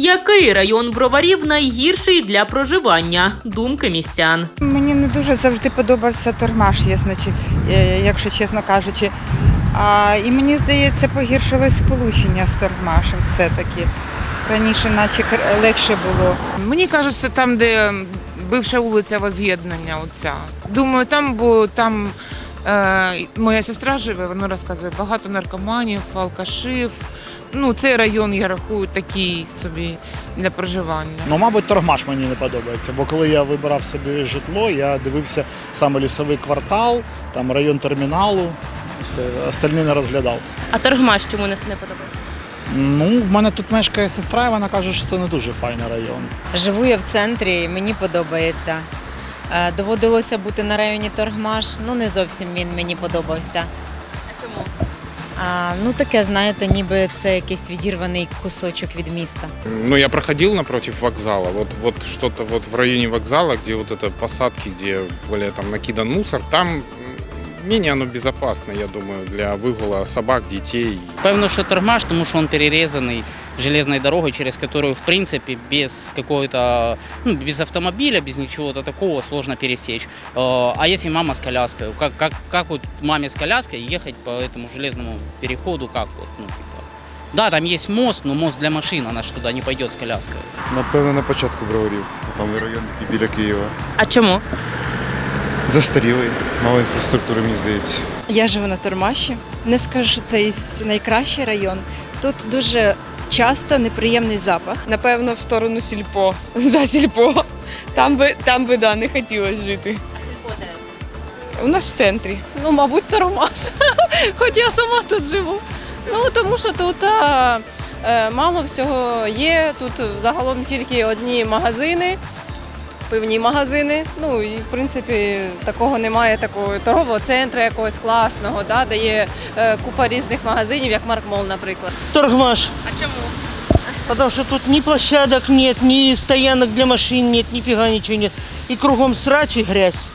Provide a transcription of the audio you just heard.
Який район броварів найгірший для проживання? Думки містян. Мені не дуже завжди подобався тормаш, е, якщо чесно кажучи. А, і мені здається, погіршилось сполучення з тормашем все-таки. Раніше, наче легше було. Мені кажеться, там, де бивша вулиця Воз'єднання, оця. Думаю, там, бо там е, моя сестра живе, вона розказує багато наркоманів, алкашів. Ну, цей район я рахую такий собі для проживання. Ну, мабуть, торгмаш мені не подобається, бо коли я вибирав собі житло, я дивився саме лісовий квартал, там район терміналу, все, остальні не розглядав. А торгмаш чому не подобається? Ну, в мене тут мешкає сестра, і вона каже, що це не дуже файний район. Живу я в центрі, і мені подобається. Е, Доводилося бути на районі Торгмаш, ну не зовсім він мені подобався. А чому? А, ну таке, знаєте, ніби це якийсь відірваний кусочок від міста. Ну, я проходил напротив вокзала. Вот, вот что-то вот в районе вокзала, где вот это посадки, где более там накидан мусор, там м, менее оно безопасно, я думаю, для выгула собак, детей. Певно, що торгмаш, тому що він перерізаний железной дорогой, через которую, в принципе, без какого-то, ну, без автомобиля, без ничего такого сложно пересечь. Э, А если мама с коляской? Как, как, как вот маме с коляской ехать по этому железному переходу, как вот, ну, типа... Да, там есть мост, но мост для машин, она ж туда не пойдет с коляской. Напевно, на початку броварів. Там район такий біля Києва. А чому? Застарілий, мало інфраструктури, мені здається. Я живу на Тормаші. Не скажу, що це із- найкращий район. Тут дуже часто неприємний запах. Напевно, в сторону сільпо. За сільпо. Там би, там би да, не хотілося жити. А сільпо де? У нас в центрі. Ну, мабуть, Тормаш. Хоч я сама тут живу. Ну, тому що тут а, е, мало всього є. Тут загалом тільки одні магазини, пивні магазини. Ну і в принципі такого немає, такого торгового центру якогось класного, да, де є е, купа різних магазинів, як Маркмол, наприклад. Торгмаш. А чому? Потому что тут ни площадок нет, ни стоянок для машин нет, нифига ничего нет. И кругом срач и грязь.